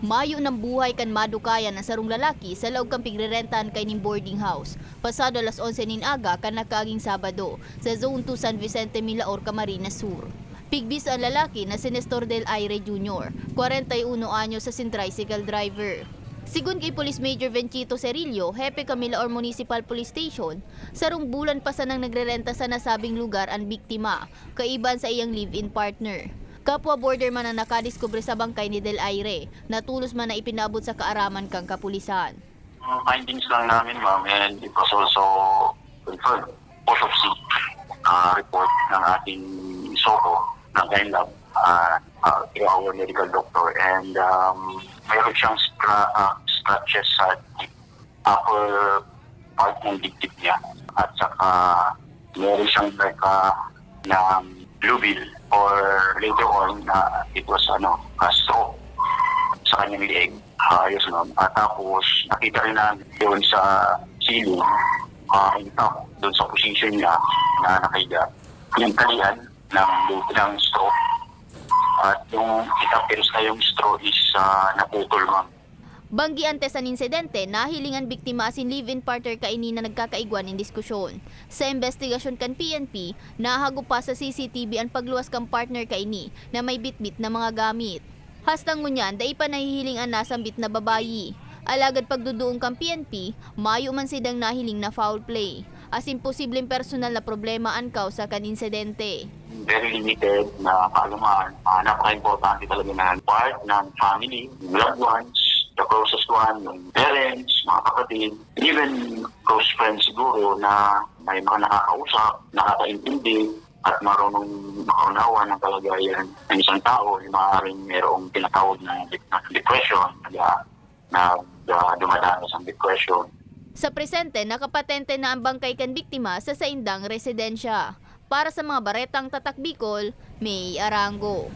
Mayo ng buhay kan madukayan ng sarong lalaki sa laog kang pigrerentan kay ning boarding house. Pasado alas 11 nin aga kan nakaaging Sabado sa Zone 2 San Vicente Milaor, Camarines Sur. Pigbis ang lalaki na si Nestor Del Aire Jr., 41 anyo sa sin tricycle driver. Sigun kay Police Major Venchito Cerillo, Hepe Camilaor Municipal Police Station, sarong bulan pa sa nang nagrerenta sa nasabing lugar ang biktima, kaiban sa iyang live-in partner. Kapwa border man ang nakadiskubre sa bangkay ni Del Aire, natulos man na ipinabot sa kaaraman kang kapulisan. Ang findings lang namin, ma'am, and it was also confirmed autopsy uh, report ng ating SOCO ng NLAB uh, uh, through our medical doctor and um, mayroon siyang scra- uh, scratches sa upper part ng dibdib niya at saka meron siyang marka ng blue bill or later on na it was ano, a stroke sa kanyang leeg. Ayos no. At tapos, nakita rin namin doon sa ceiling, uh, intact, doon sa position niya na nakahiga, yung kalian ng, ng stroke. At yung itapils na yung stroke is uh, naputol, ma'am. Banggi antes ang insidente, nahilingan biktima asin live-in partner kaini na nagkakaigwan in diskusyon. Sa investigasyon kan PNP, nahago pa sa CCTV ang pagluwas kang partner kaini na may bitbit na mga gamit. Hastang ngunyan, dai pa nahihiling ang nasambit na babayi. Alagad pagduduong kang PNP, mayo man sidang nahiling na foul play. As imposibleng personal na problema ang kausa kan insidente. Very limited na kaalaman. Uh, napaka-importante talaga na part ng family, loved ones, the closest one, yung parents, mga kapatid, even close friends siguro na may mga nakakausap, nakakaintindi, at marunong makaunawa ng kalagayan ng isang tao, yung maaaring mayroong tinatawag na de- na depression, kaya na uh, dumadanas ang depression. Sa presente, nakapatente na ang bangkay kan biktima sa saindang residensya. Para sa mga baretang tatak Bicol, May Arango.